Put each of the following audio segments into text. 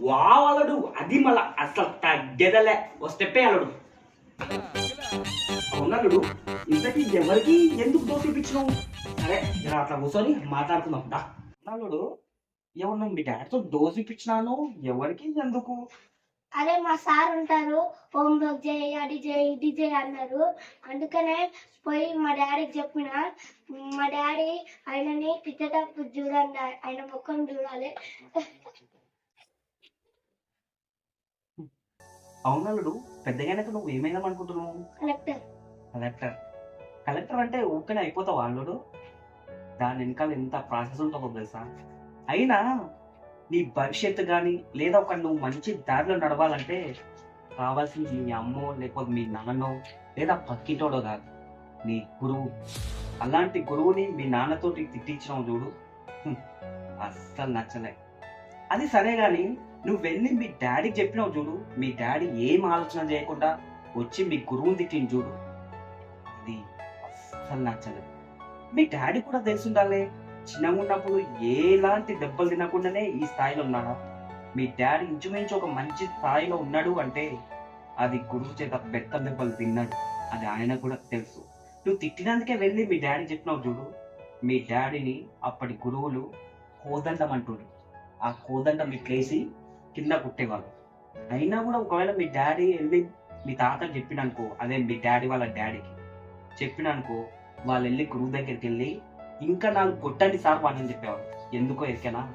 వావలడు అది మళ్ళా అసలు తగ్గేదలే. ఓ స్టెప్పే అలడు అవునలుడు ఇంతకీ ఎవరికి ఎందుకు దోశ ఇప్పించినావు సరే ఇలా అట్లా కూర్చొని మాట్లాడుకుందాం అల్లుడు? ఎవరు మీ డాడీతో దోశ ఇప్పించినాను ఎవరికి ఎందుకు? అరే మా సార్ ఉంటారు. హోమ్ వర్క్ చేయి అది చేయి ఇది చేయి అన్నారు. అందుకనే పోయి మా డాడీకి చెప్పిన. మా డాడీ ఆయనని తిట్టేటప్పుడు చూడండి ఆయన ముఖం చూడాలి. అవునలుడు పెద్దగానే నువ్వు ఏమైనా అనుకుంటున్నావు? కలెక్టర్. కలెక్టర్. కలెక్టర్ అంటే ఊరికనే అయిపోతావు అల్లుడు? దాని వెనకాల ఎంత ప్రాసెస్ ఉంటుందో తెలుసా? అయినా నీ భవిష్యత్తు కానీ లేదా ఒక నువ్వు మంచి దారిలో నడవాలంటే కావాల్సింది మీ అమ్మో లేకపోతే మీ నాన్నో లేదా పక్కింటోడో కాదు. నీ గురువు. అలాంటి గురువుని మీ నాన్నతోటి తిట్టించినావు చూడు. అస్సలు నచ్చలే. అది సరే గాని నువ్వు వెళ్ళి మీ డాడీకి చెప్పినావు చూడు. మీ డాడీ ఏం ఆలోచన చేయకుండా వచ్చి మీ గురువుని తిట్టింది చూడు. అది అస్సలు నచ్చదు. మీ డాడీ కూడా తెలుసుండాలి. చిన్నగా ఉన్నప్పుడు ఎలాంటి దెబ్బలు తినకుండానే ఈ స్థాయిలో ఉన్నాడా? మీ డాడీ ఇంచుమించు ఒక మంచి స్థాయిలో ఉన్నాడు అంటే అది గురువు చేత బెత్త దెబ్బలు తిన్నాడు. అది ఆయన కూడా తెలుసు. నువ్వు తిట్టినందుకే వెళ్ళి మీ డాడీ చెప్పినావు చూడు. మీ డాడీని అప్పటి గురువులు కోదండం అంటుండ్రు. ఆ కోదండం ఇట్లేసి కింద కుట్టేవాళ్ళు అయినా కూడా ఒకవేళ మీ డాడీ వెళ్ళి మీ తాత చెప్పిననుకో అదే మీ డాడీ వాళ్ళ డాడీకి చెప్పిననుకో వాళ్ళు వెళ్ళి గురువు దగ్గరికి వెళ్ళి ఇంకా నాకు కొట్టండి సార్ వాళ్ళని చెప్పేవారు ఎందుకో ఎరికేనా?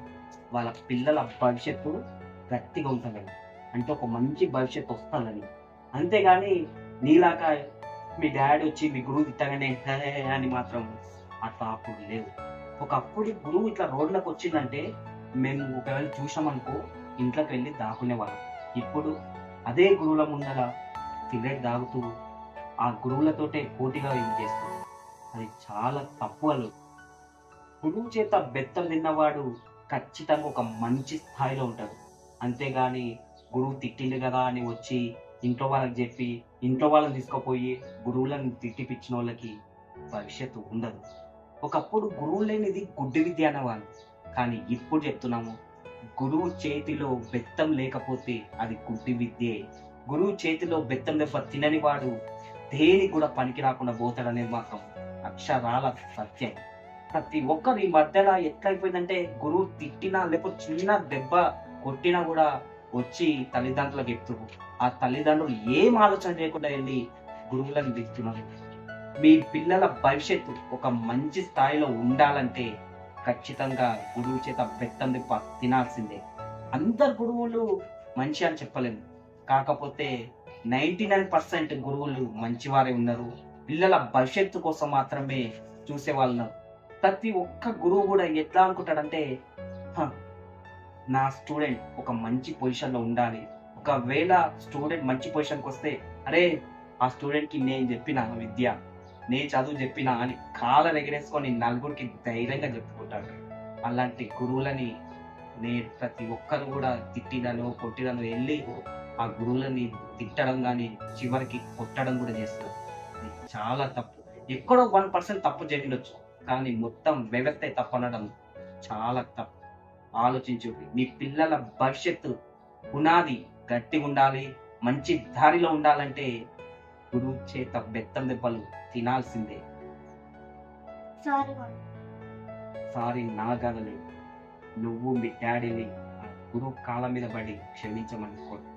వాళ్ళ పిల్లల భవిష్యత్తు గట్టిగా ఉంటుందని. అంటే ఒక మంచి భవిష్యత్తు వస్తుందని. అంతేగాని నీలాగా మీ డాడీ వచ్చి మీ గురువు తిట్టగానే అని మాత్రం అట్లా అప్పుడు లేవు ఒకప్పుడు గురువు ఇట్లా రోడ్లకు వచ్చిందంటే మేము ఒకవేళ చూసామనుకో ఇంట్లోకి వెళ్ళి దాక్కునేవాళ్ళం ఇప్పుడు అదే గురువుల ముందర సిగరెట్ తాగుతూ ఆ గురువులతోటే పోటీగా ఇది చేస్తాం అది చాలా తప్పు అలు గురువు చేత బెత్తం తిన్నవాడు ఖచ్చితంగా ఒక మంచి స్థాయిలో ఉంటాడు. అంతేగాని గురువు తిట్టిండు కదా అని వచ్చి ఇంట్లో వాళ్ళకి చెప్పి ఇంట్లో వాళ్ళని తీసుకుపోయి గురువులను తిట్టిపిచ్చిన వాళ్ళకి భవిష్యత్తు ఉండదు. ఒకప్పుడు గురువు లేనిది గుడ్డి విద్య అనేవాళ్ళు కానీ ఇప్పుడు చెప్తున్నాము గురువు చేతిలో బెత్తం లేకపోతే అది గుడ్డి విద్యే. గురువు చేతిలో బెత్తం దెబ్బ తినని వాడు దేనికి కూడా పనికి రాకుండా పోతాడనేది మాత్రం అక్షరాల సత్యం. ప్రతి ఒక్కరు ఈ మధ్యలో ఎట్లయిపోయిందంటే గురువు తిట్టినా లేకపోతే చిన్న దెబ్బ కొట్టినా కూడా వచ్చి తల్లిదండ్రులకు చెప్తున్నారు ఆ తల్లిదండ్రులు ఏం ఆలోచన లేకుండా వెళ్ళి గురువులను దిగుతున్నారు మీ పిల్లల భవిష్యత్తు ఒక మంచి స్థాయిలో ఉండాలంటే ఖచ్చితంగా గురువు చేత బెత్తం తినాల్సిందే. అందరు గురువులు మంచి అని చెప్పలేము. కాకపోతే నైంటీ నైన్ పర్సెంట్ గురువులు మంచివారే ఉన్నారు. పిల్లల భవిష్యత్తు కోసం మాత్రమే చూసేవాళ్ళు ఉన్నారు. ప్రతి ఒక్క గురువు కూడా ఎట్లా అనుకుంటాడంటే "హ, నా స్టూడెంట్ ఒక మంచి పొజిషన్లో ఉండాలి. ఒకవేళ స్టూడెంట్ మంచి పొజిషన్కి వస్తే అరే ఆ స్టూడెంట్కి నేను చెప్పిన విద్య నేను చదువు చెప్పిన అని కాళ్ళ ఎగరేసుకొని నలుగురికి ధైర్యంగా చెప్పుకుంటాడు. అలాంటి గురువులని నేను ప్రతి ఒక్కరు కూడా తిట్టినను కొట్టినను వెళ్ళి ఆ గురువులని తిట్టడం కానీ చివరికి కొట్టడం కూడా చేస్తాడు చాలా తప్పు. ఎక్కడో వన్ పర్సెంట్ తప్పు చేయండొచ్చు కానీ మొత్తం వ్యవస్థ తప్పు అనడం చాలా తప్పు. ఆలోచించు మీ పిల్లల భవిష్యత్తు పునాది గట్టిగా ఉండాలి మంచి దారిలో ఉండాలంటే గురువు చేత బెత్తం దెబ్బలు తినాల్సిందే. సారీ సారీ నా గదలే. నువ్వు మీ డాడీని గురువు కాళ్ళ మీద పడి క్షమించమని కోరు.